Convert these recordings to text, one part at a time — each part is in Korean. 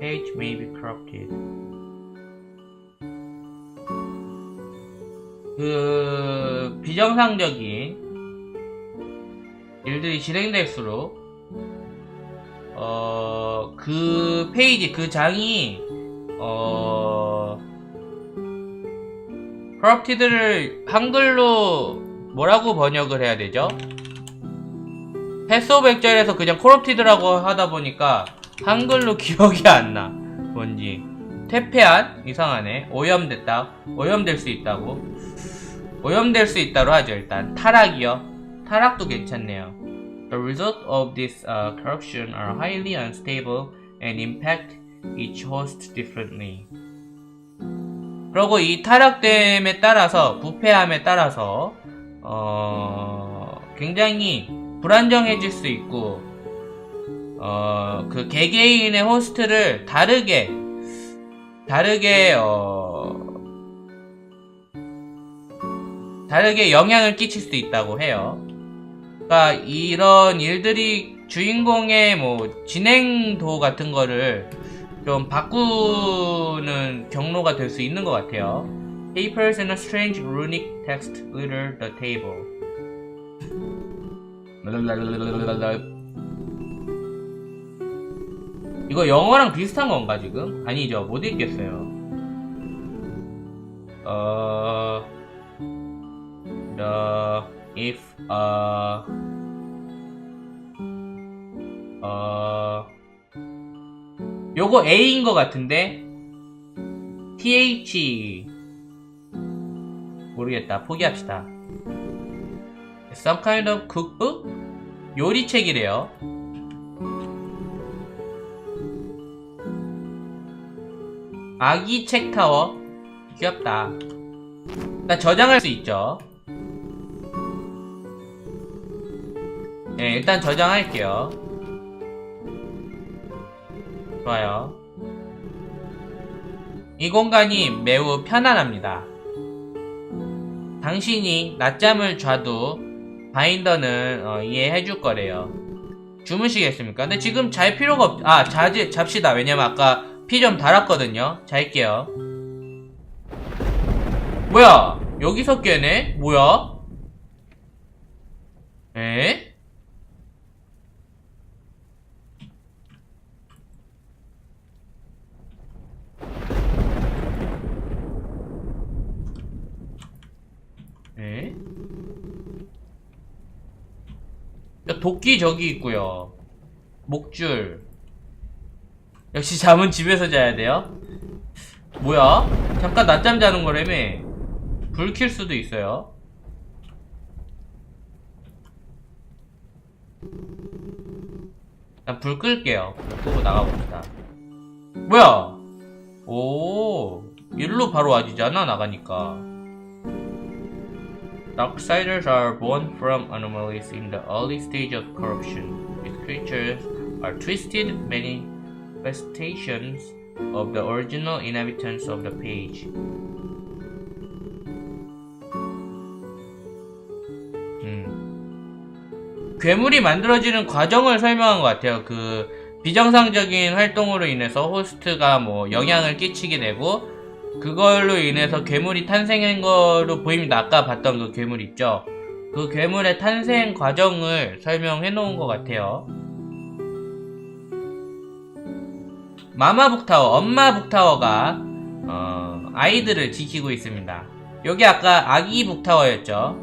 page may be corrupted. 그 비정상적인 일들이 진행될수록 어, 그 페이지, 그 장이, 어, corrupted를 한글로 뭐라고 번역을 해야 되죠? 패스 오브 액절에서 그냥 corrupted라고 하다 보니까 한글로 기억이 안 나. 뭔지. 퇴폐한? 이상하네. 오염됐다. 오염될 수 있다고. 오염될 수 있다로 하죠, 일단. 타락이요. 타락도 괜찮네요. The result of this uh, corruption are highly unstable and impact each host differently. 그리고 이 타락됨에 따라서 부패함에 따라서 어, 굉장히 불안정해질 수 있고 어, 그 개개인의 호스트를 다르게 다르게 어, 다르게 영향을 끼칠 수 있다고 해요. 그러니까 이런 일들이 주인공의 뭐 진행도 같은 거를 좀 바꾸는 경로가 될 수 있는 것 같아요. Papers and a strange runic text litter the table. 이거 영어랑 비슷한 건가 지금? 아니죠 못 읽겠어요. 어, the if uh 어 요거 A인 것 같은데 TH 모르겠다 포기합시다 Some kind of cookbook? 요리책이래요 아기 책 타워 귀엽다 나 저장할 수 있죠 네, 일단 저장할게요. 좋아요. 이 공간이 매우 편안합니다. 당신이 낮잠을 자도 바인더는 어, 이해해 줄 거래요. 주무시겠습니까? 근데 지금 잘 필요가 없, 아, 자지, 잡시다. 왜냐면 아까 피 좀 달았거든요. 잘게요. 뭐야? 여기서 깨네? 뭐야? 에? 에? 야, 도끼 저기 있고요. 목줄. 역시 잠은 집에서 자야 돼요? 뭐야? 잠깐 낮잠 자는 거라며. 불 킬 수도 있어요. 일단 불 끌게요. 불 끄고 나가봅시다. 뭐야? 오, 일로 바로 와지잖아, 나가니까. Darksiders are born from anomalies in the early stage of corruption. These creatures are twisted manifestations of the original inhabitants of the page. 음. 괴물이 만들어지는 과정을 설명한 것 같아요. 그 비정상적인 활동으로 인해서 호스트가 뭐 영향을 끼치게 되고 그걸로 인해서 괴물이 탄생한 거로 보입니다. 아까 봤던 그 괴물 있죠? 그 괴물의 탄생 과정을 설명해 놓은 것 같아요. 마마 북타워, 엄마 북타워가 어, 아이들을 지키고 있습니다. 여기 아까 아기 북타워였죠.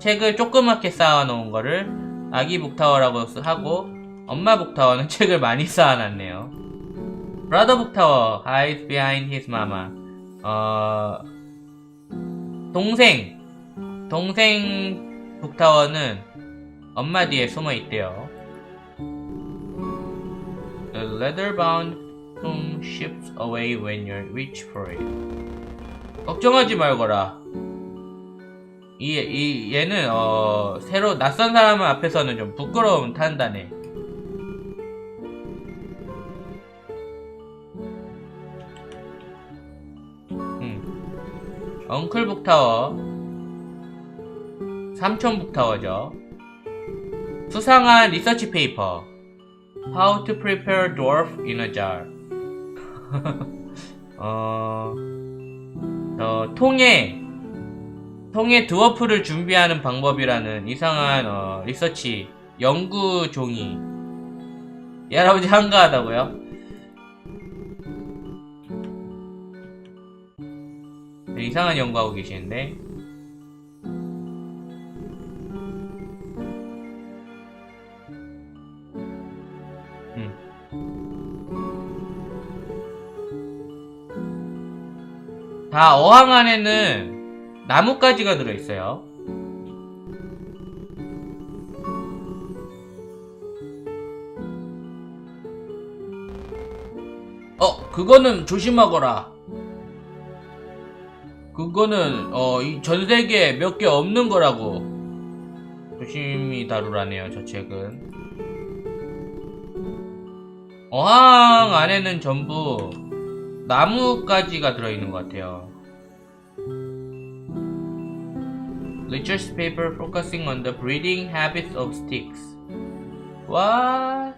책을 조그맣게 쌓아놓은 거를 아기 북타워라고 하고 엄마 북타워는 책을 많이 쌓아놨네요. 브라더 북타워 hides behind his mama. 어, 동생, 동생 북타워는 엄마 뒤에 숨어 있대요. The leather-bound tomb ships away when you reach for it. 걱정하지 말거라. 이, 이, 얘는, 어, 새로, 낯선 사람 앞에서는 좀 부끄러움 탄다네. 음. 엉클 북타워. 삼촌 북타워죠. 수상한 리서치 페이퍼. How to prepare dwarf in a jar. 어, 어, 통에, 통에 드워프를 준비하는 방법이라는 이상한, 어, 리서치, 연구 종이. 이 할아버지 한가하다고요? 네, 이상한 연구하고 계시는데. 다 어항 안에는 나뭇가지가 들어있어요. 어, 그거는 조심하거라. 그거는 어, 이전 세계에 몇 개 없는 거라고. 조심히 다루라네요, 저 책은. 어항 안에는 전부 나뭇가지가 들어있는 것 같아요. Research paper focusing on the breeding habits of sticks. What?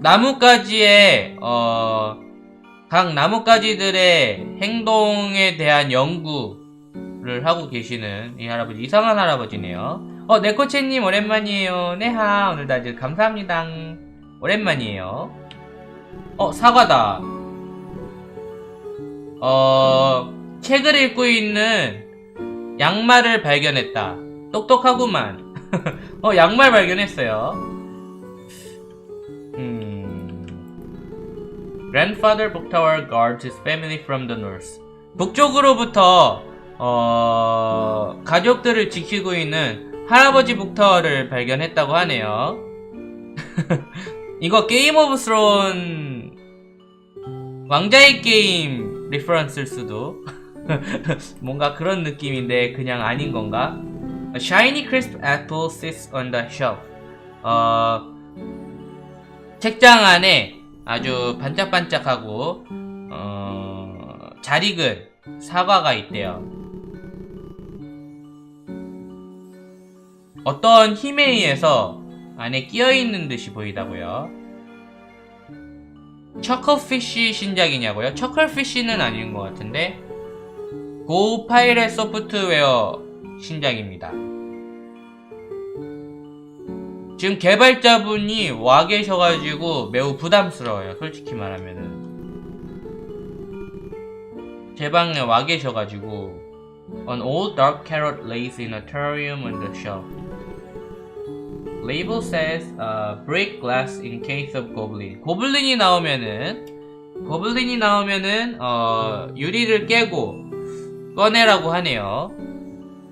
나뭇가지의 어, 각 나뭇가지들의 행동에 대한 연구를 하고 계시는 이 할아버지 이상한 할아버지네요. 어 네코체님 오랜만이에요. 네하 오늘도 아주 감사합니다. 오랜만이에요. 어 사과다. 어 책을 읽고 있는 양말을 발견했다. 똑똑하구만. 어 양말 발견했어요. 음. Grandfather Booktower guards his family from the North. 북쪽으로부터 어, 가족들을 지키고 있는 할아버지 북타워를 발견했다고 하네요. 이거 게임 오브 스론 왕자의 게임 리퍼런스일 수도 뭔가 그런 느낌인데 그냥 아닌 건가? A shiny crisp apple sits on the shelf. 어, 책장 안에 아주 반짝반짝하고 어, 잘 익은 사과가 있대요. 어떤 힘에 의해서 안에 끼어 있는 듯이 보이다고요. 처커피쉬 신작이냐고요? 처컬피쉬는 아닌 것 같은데 고 파이렛 소프트웨어 신작입니다. 지금 개발자분이 와 계셔가지고 매우 부담스러워요. 솔직히 말하면은. 제 방에 와 계셔가지고 An old dark carrot lays in a terrarium on the shelf. Label says uh, break glass in case of goblin. 고블린이 나오면은 고블린이 나오면은 어, 유리를 깨고 꺼내라고 하네요.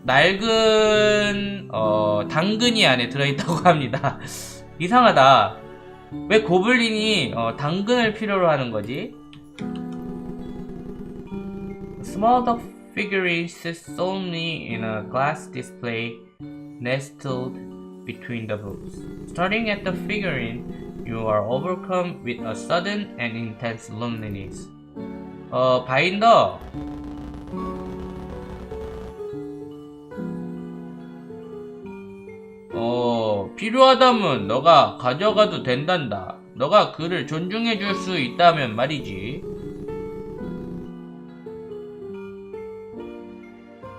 낡은 어, 당근이 안에 들어있다고 합니다. 이상하다. 왜 고블린이 어, 당근을 필요로 하는 거지? Small dog figurine sits solemnly in a glass display nestled between the books. Starting at the figurine, you are overcome with a sudden and intense loneliness. 어, 바인더. 어, 필요하다면 너가 가져가도 된단다. 너가 그를 존중해 줄 수 있다면 말이지.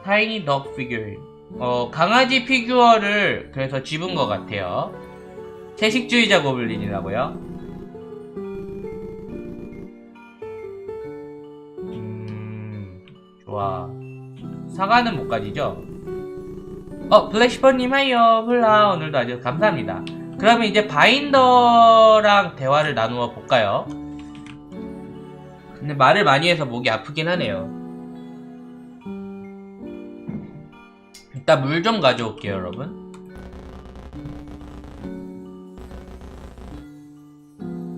타이니 덕 피규 어. 어, 강아지 피규어를 그래서 집은 것 같아요. 채식주의자 고블린이라고요? 음, 좋아. 사과는 못 가지죠? 어, 블랙시퍼님 하이요. 훌라. 오늘도 아주 감사합니다. 그러면 이제 바인더랑 대화를 나누어 볼까요? 근데 말을 많이 해서 목이 아프긴 하네요. 일단 물좀 가져올게요, 여러분.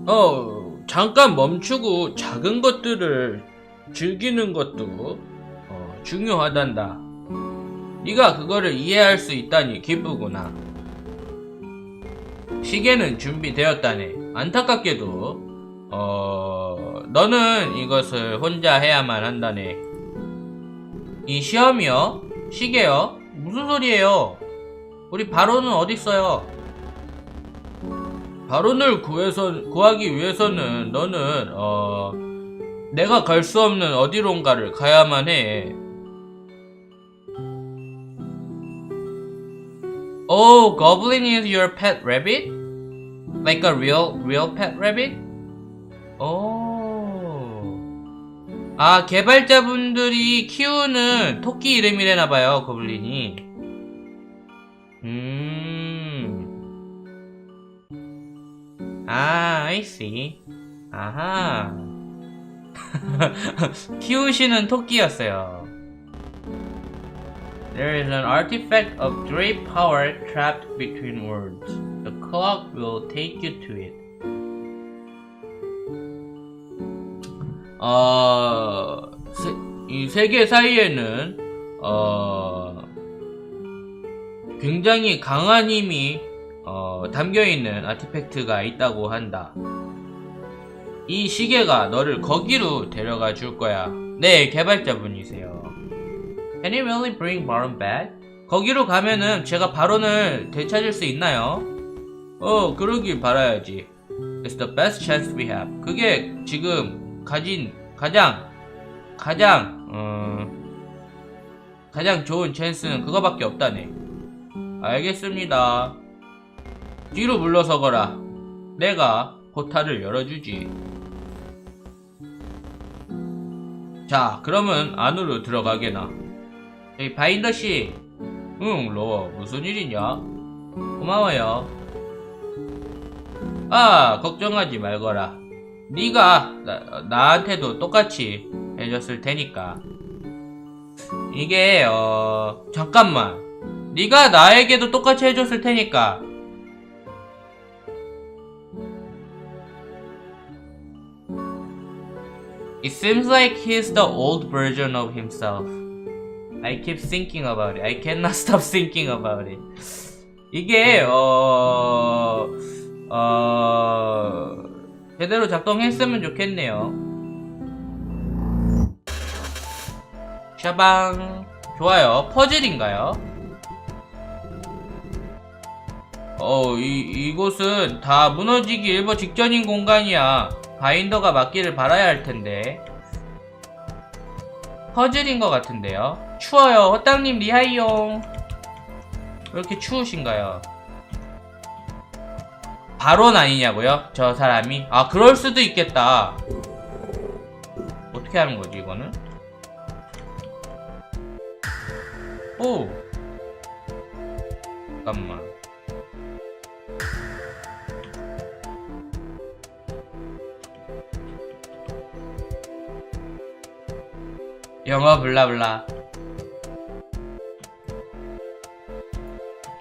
어, 잠깐 멈추고 작은 것들을 즐기는 것도 어, 중요하단다. 네가 그거를 이해할 수 있다니 기쁘구나. 시계는 준비되었다네. 안타깝게도 어, 너는 이것을 혼자 해야만 한다네. 이 시험이요? 시계요? 무슨 소리예요? 우리 바로는 어딨어요? 바론을 구해서 구하기 위해서는 너는 어 내가 갈 수 없는 어디론가를 가야만 해. Oh, goblin is your pet rabbit? Like a real real pet rabbit? 오. 아, 개발자분들이 키우는 토끼 이름이래나 봐요, 고블린이. 음. 아, I see. 아하. 키우시는 토끼였어요. There is an artifact of great power trapped between worlds. The clock will take you to it. 어, 세, 이 세계 사이에는, 어, 굉장히 강한 힘이, 어, 담겨 있는 아티팩트가 있다고 한다. 이 시계가 너를 거기로 데려가 줄 거야. 네, 개발자분이세요. Can you really bring Baron back? 거기로 가면은 제가 바론을 되찾을 수 있나요? 어, 그러길 바라야지. It's the best chance we have. 그게 지금 가진 가장 가장 어 가장 좋은 찬스는 그거밖에 없다네. 알겠습니다. 뒤로 물러서거라. 내가 포탈을 열어주지. 자, 그러면 안으로 들어가게나. 여기 바인더 씨. 응, 로어. 무슨 일이냐? 고마워요. 아, 걱정하지 말거라. 네가 나, 나한테도 똑같이 해줬을 테니까. 이게 어 잠깐만. 네가 나에게도 똑같이 해줬을 테니까. It seems like he's the old version of himself. I keep thinking about it. I cannot stop thinking about it. 이게 어... 어... 제대로 작동했으면 좋겠네요. 샤방 좋아요. 퍼즐인가요? 어, 이, 이곳은 다 무너지기 일보 직전인 공간이야. 바인더가 맞기를 바라야 할 텐데. 퍼즐인 것 같은데요. 추워요. 허땅님 리하이용. 왜 이렇게 추우신가요? 바론 아니냐고요? 저 사람이? 아, 그럴 수도 있겠다. 어떻게 하는 거지, 이거는? 오! 잠깐만. 영어 블라블라.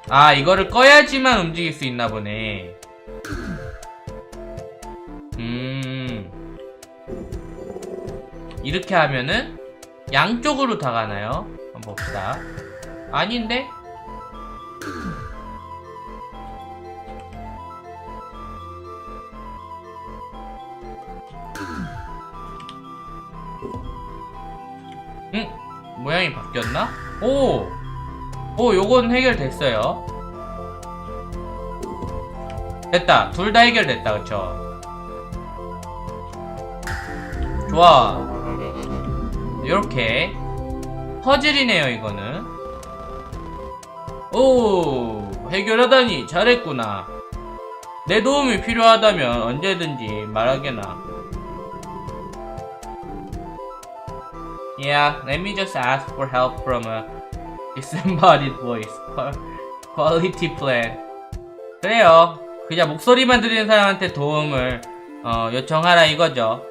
아, 이거를 꺼야지만 움직일 수 있나 보네. 이렇게 하면은 양쪽으로 다 가나요? 한번 봅시다. 아닌데? 응? 모양이 바뀌었나? 오! 오, 요건 해결됐어요. 됐다. 둘 다 해결됐다. 그쵸? 좋아. 요렇게. 퍼즐이네요, 이거는. 오, 해결하다니 잘했구나. 내 도움이 필요하다면 언제든지 말하게나. Yeah, let me just ask for help from a disembodied voice. Quality plan. 그래요. 그냥 목소리만 들리는 사람한테 도움을 어, 요청하라 이거죠.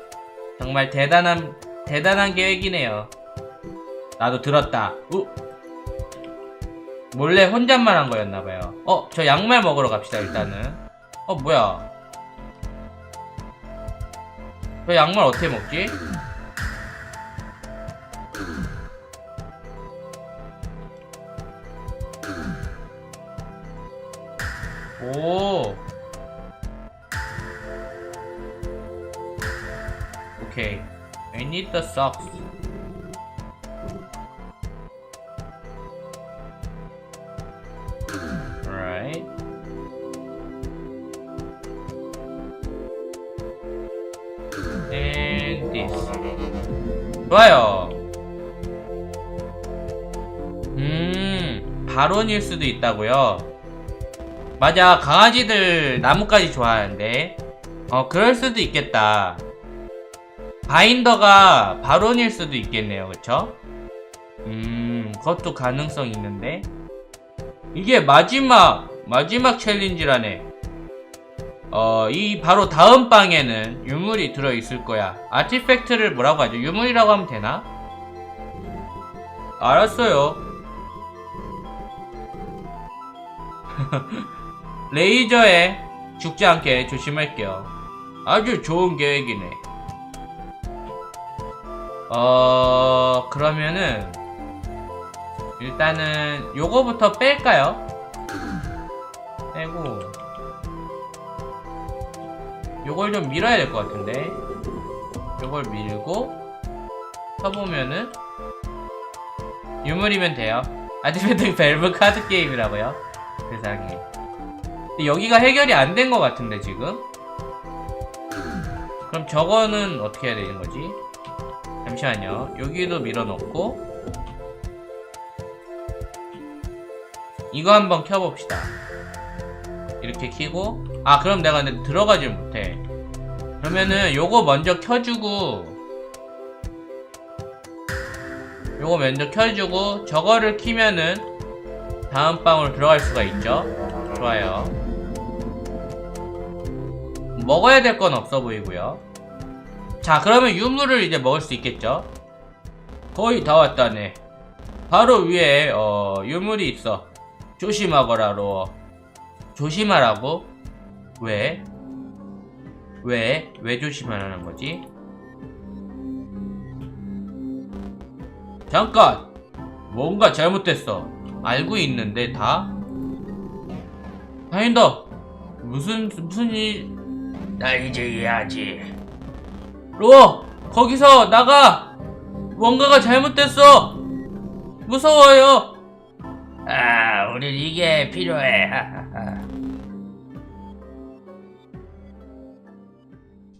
정말 대단한 대단한 계획이네요. 나도 들었다. 우. 몰래 혼잣말 한 거였나봐요. 어, 저 양말 먹으러 갑시다, 일단은. 어, 뭐야. 저 양말 어떻게 먹지? 오. 오케이. need the socks. Right. And this. 좋아요. 음, 발원일 수도 있다고요. 맞아, 강아지들 나뭇가지 좋아하는데. 어, 그럴 수도 있겠다. 바인더가 발원일 수도 있겠네요, 그쵸? 음, 그것도 가능성 있는데. 이게 마지막, 마지막 챌린지라네. 어, 이 바로 다음 방에는 유물이 들어있을 거야. 아티팩트를 뭐라고 하죠? 유물이라고 하면 되나? 알았어요. 레이저에 죽지 않게 조심할게요. 아주 좋은 계획이네. 어, 그러면은, 일단은, 요거부터 뺄까요? 빼고, 요걸 좀 밀어야 될 것 같은데. 요걸 밀고, 쳐보면은, 유물이면 돼요. 아티팩트 밸브 카드 게임이라고요? 세상에. 근데 여기가 해결이 안 된 것 같은데, 지금? 그럼 저거는 어떻게 해야 되는 거지? 잠시만요. 여기도 밀어넣고 이거 한번 켜봅시다. 이렇게 키고 아 그럼 내가 근데 들어가질 못해. 그러면은 요거 먼저 켜주고 요거 먼저 켜주고 저거를 키면은 다음 방으로 들어갈 수가 있죠. 좋아요. 먹어야 될 건 없어 보이고요. 자, 그러면 유물을 이제 먹을 수 있겠죠? 거의 다 왔다네. 바로 위에, 어, 유물이 있어. 조심하거라, 로. 조심하라고? 왜? 왜? 왜 조심하라는 거지? 잠깐! 뭔가 잘못됐어. 알고 있는데, 다? 다인더! 무슨, 무슨 일, 나 이제 이해하지. 로! 거기서 나가! 뭔가가 잘못됐어! 무서워요! 아, 우린 이게 필요해.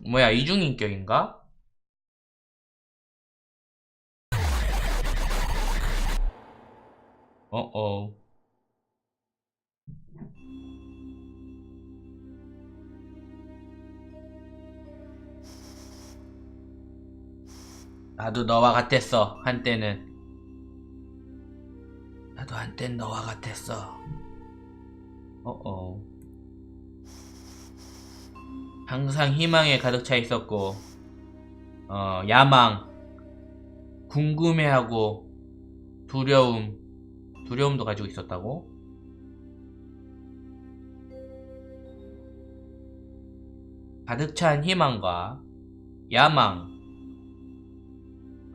뭐야, 이중인격인가? 어어. 나도 너와 같았어 한때는. 나도 한땐 너와 같았어. 어어. 항상 희망에 가득 차 있었고 어 야망 궁금해하고 두려움 두려움도 가지고 있었다고? 가득 찬 희망과 야망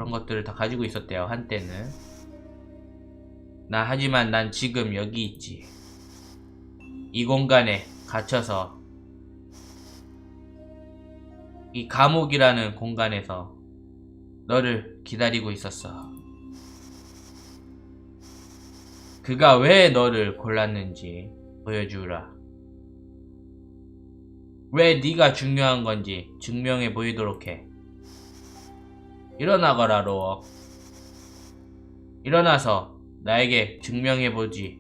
그런 것들을 다 가지고 있었대요 한때는. 나 하지만 난 지금 여기 있지. 이 공간에 갇혀서 이 감옥이라는 공간에서 너를 기다리고 있었어. 그가 왜 너를 골랐는지 보여주라. 왜 네가 중요한 건지 증명해 보이도록 해 일어나거라 로어 일어나서 나에게 증명해보지.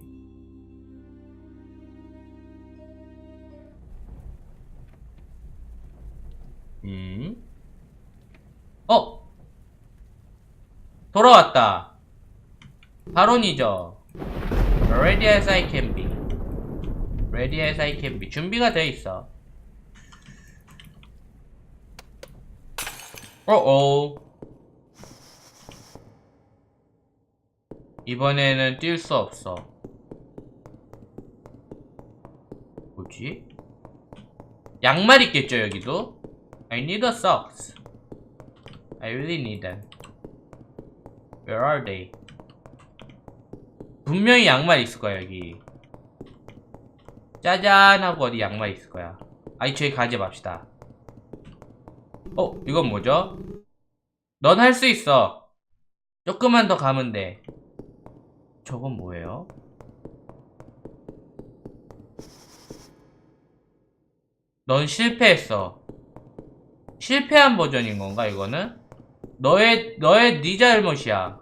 음? 어? 돌아왔다. 바론이죠. Ready as I can be. Ready as I can be. 준비가 돼 있어. 어어 이번에는 뛸 수 없어. 뭐지? 양말 있겠죠, 여기도? I need a socks. I really need them. Where are they? 분명히 양말 있을 거야, 여기. 짜잔 하고 어디 양말 있을 거야. 아이, 저기 가져갑시다. 어, 이건 뭐죠? 넌 할 수 있어. 조금만 더 가면 돼. 저건 뭐예요? 넌 실패했어. 실패한 버전인 건가 이거는? 너의 너의 네 잘못이야.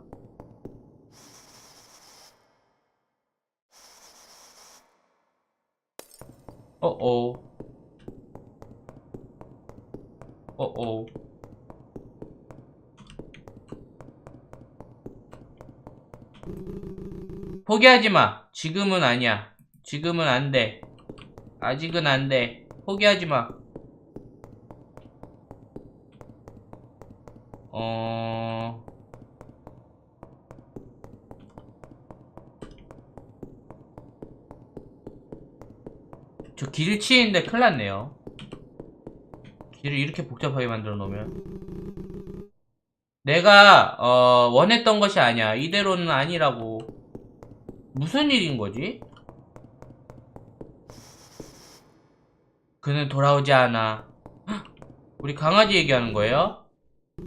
어어. 어어. 포기하지 마. 지금은 아니야. 지금은 안 돼. 아직은 안 돼. 포기하지 마. 어... 저 길을 치는데 큰일 났네요. 길을 이렇게 복잡하게 만들어 놓으면. 내가, 어, 원했던 것이 아니야. 이대로는 아니라고. 무슨 일인 거지? 그는 돌아오지 않아. 헉, 우리 강아지 얘기하는 거예요?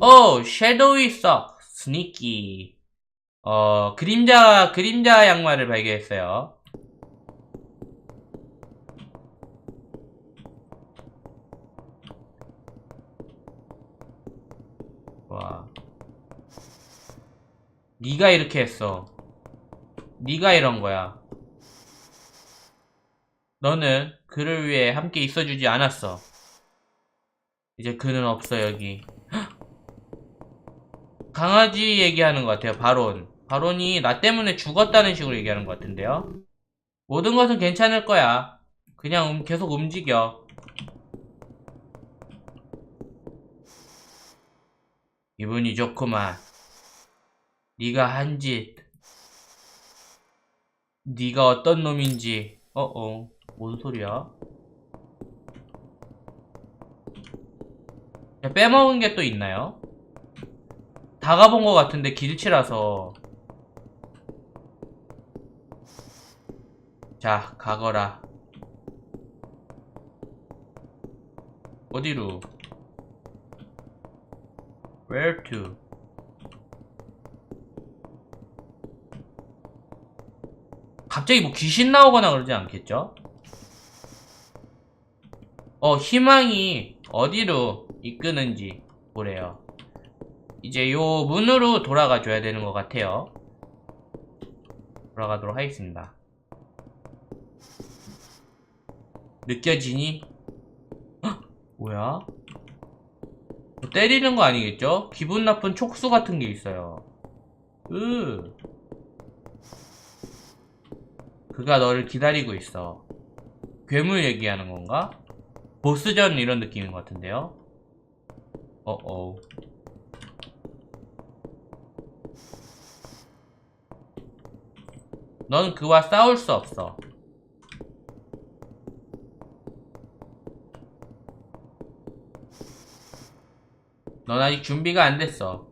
어, 섀도우이 썩, 스니키. 어, 그림자, 그림자 양말을 발견했어요. 와. 네가 이렇게 했어. 네가 이런 거야. 너는 그를 위해 함께 있어주지 않았어. 이제 그는 없어 여기. 헉! 강아지 얘기하는 것 같아요. 바론. 바론이 나 때문에 죽었다는 식으로 얘기하는 것 같은데요. 모든 것은 괜찮을 거야. 그냥 음- 계속 움직여. 기분이 좋구만. 네가 한 짓. 네가 어떤 놈인지. 어어. 뭔 소리야? 야, 빼먹은 게 또 있나요? 다 가본 것 같은데 길치라서 자 가거라 어디로 Where to 갑자기 뭐 귀신 나오거나 그러지 않겠죠? 어 희망이 어디로 이끄는지 보래요 이제 요 문으로 돌아가 줘야 되는 것 같아요. 돌아가도록 하겠습니다. 느껴지니? 헉! 뭐야? 뭐 때리는 거 아니겠죠? 기분 나쁜 촉수 같은 게 있어요. 으. 그가 너를 기다리고 있어. 괴물 얘기하는 건가? 보스전 이런 느낌인 것 같은데요? 어어. 넌 그와 싸울 수 없어. 넌 아직 준비가 안 됐어.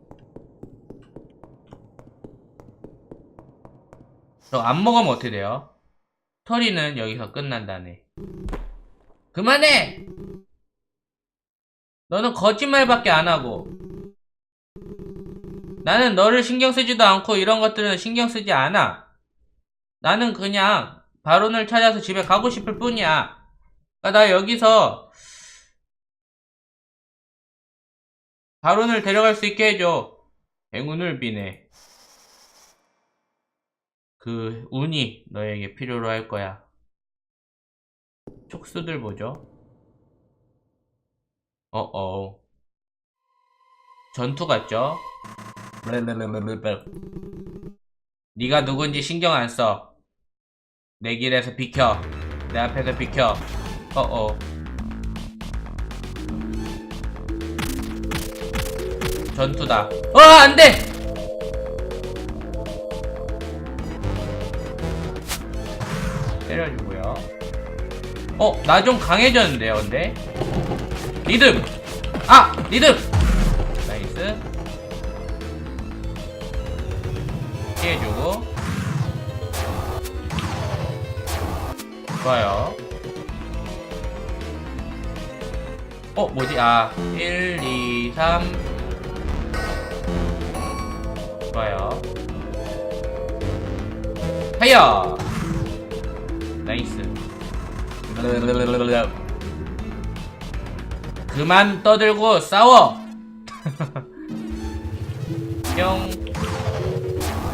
저 안 먹으면 어떻게 돼요? 스토리는 여기서 끝난다네. 그만해! 너는 거짓말밖에 안 하고. 나는 너를 신경 쓰지도 않고 이런 것들은 신경 쓰지 않아. 나는 그냥 바론을 찾아서 집에 가고 싶을 뿐이야. 그러니까 나 여기서 바론을 데려갈 수 있게 해줘. 행운을 비네. 그 운이 너에게 필요로 할 거야. 촉수들 보죠. 어어. 전투 같죠? 네가 누군지 신경 안 써. 내 길에서 비켜. 내 앞에서 비켜. 어어. 전투다. 어, 안 돼! 때려주고요. 어, 나 좀 강해졌는데요, 근데? 리듬! 아! 리듬! 나이스. 피해주고. 좋아요. 어, 뭐지? 아, 1, 2, 3. 좋아요. 하야! 나이스. 그만 떠들고 싸워! 뿅.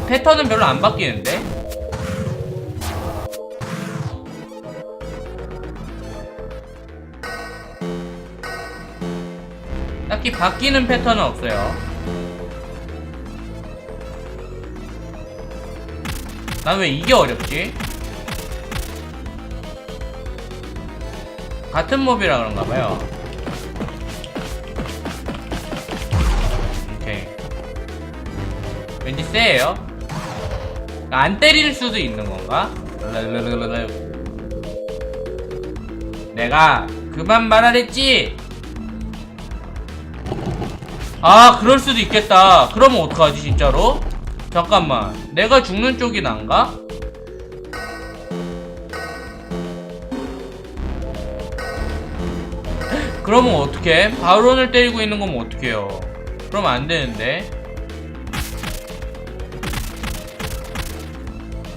패턴은 별로 안 바뀌는데? 딱히 바뀌는 패턴은 없어요. 난왜 이게 어렵지? 같은 몹이라 그런가봐요. 오케이. 왠지 세요? 안 때릴 수도 있는 건가? 내가 그만 말하랬지? 아, 그럴 수도 있겠다. 그러면 어떡하지, 진짜로? 잠깐만. 내가 죽는 쪽이 난가? 그러면 어떡해? 바론을 때리고 있는 거면 어떡해요? 그러면 안 되는데.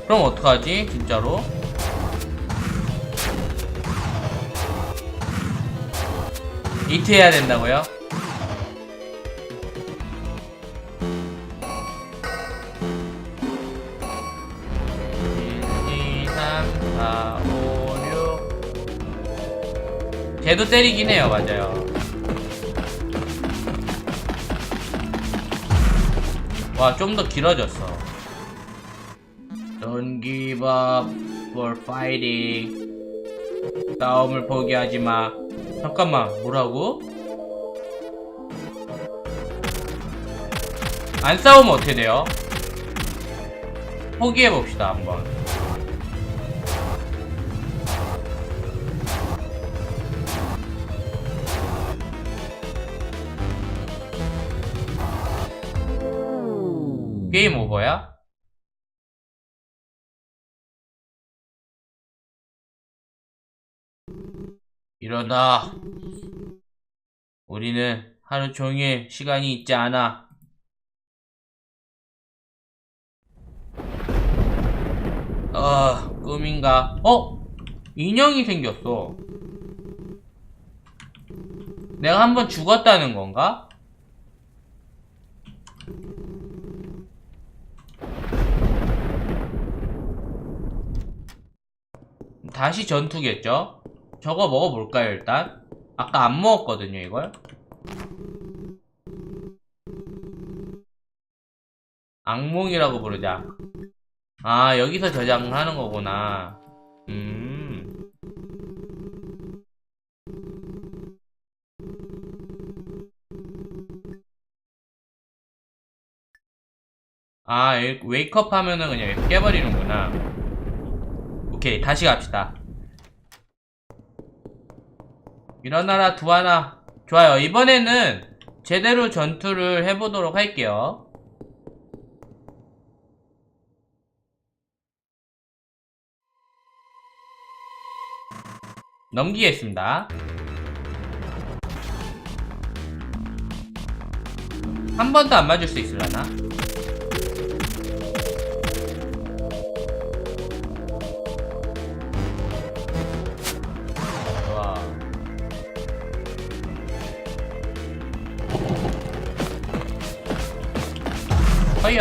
그럼 어떡하지? 진짜로? 이트 해야 된다고요? 일, 쟤도 때리긴 해요, 맞아요. 와, 좀 더 길어졌어. Don't give up for fighting. 싸움을 포기하지 마. 잠깐만, 뭐라고? 안 싸우면 어떻게 돼요? 포기해봅시다, 한번. 게임 오버야? 일어나. 우리는 하루 종일 시간이 있지 않아. 아, 꿈인가? 어? 인형이 생겼어. 내가 한번 죽었다는 건가? 다시 전투겠죠? 저거 먹어볼까요, 일단? 아까 안 먹었거든요, 이걸? 악몽이라고 부르자. 아, 여기서 저장하는 거구나. 음. 아, 웨이- 웨이크업 하면은 그냥 깨버리는구나. 오케이, 다시 갑시다. 일어나라, 두하나. 좋아요. 이번에는 제대로 전투를 해보도록 할게요. 넘기겠습니다. 한 번도 안 맞을 수 있으려나?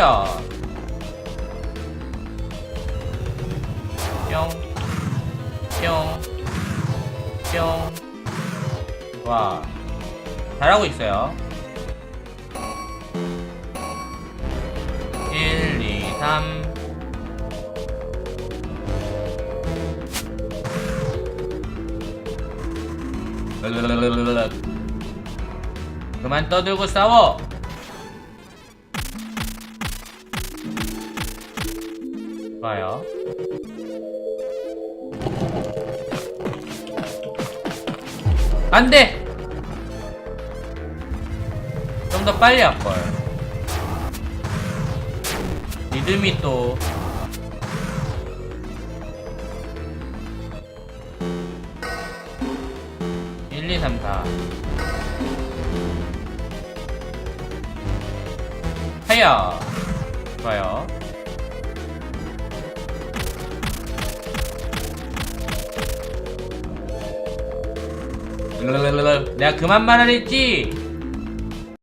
허야. 뿅. 뿅. 뿅. 와. 잘하고 있어요. 1, 2, 3. 그만 떠들고 싸워! 좋아요. 안 돼! 좀 더 빨리 할걸. 리듬이 또. 일, 이, 삼, 사. 하야. 내가 그만 말하랬지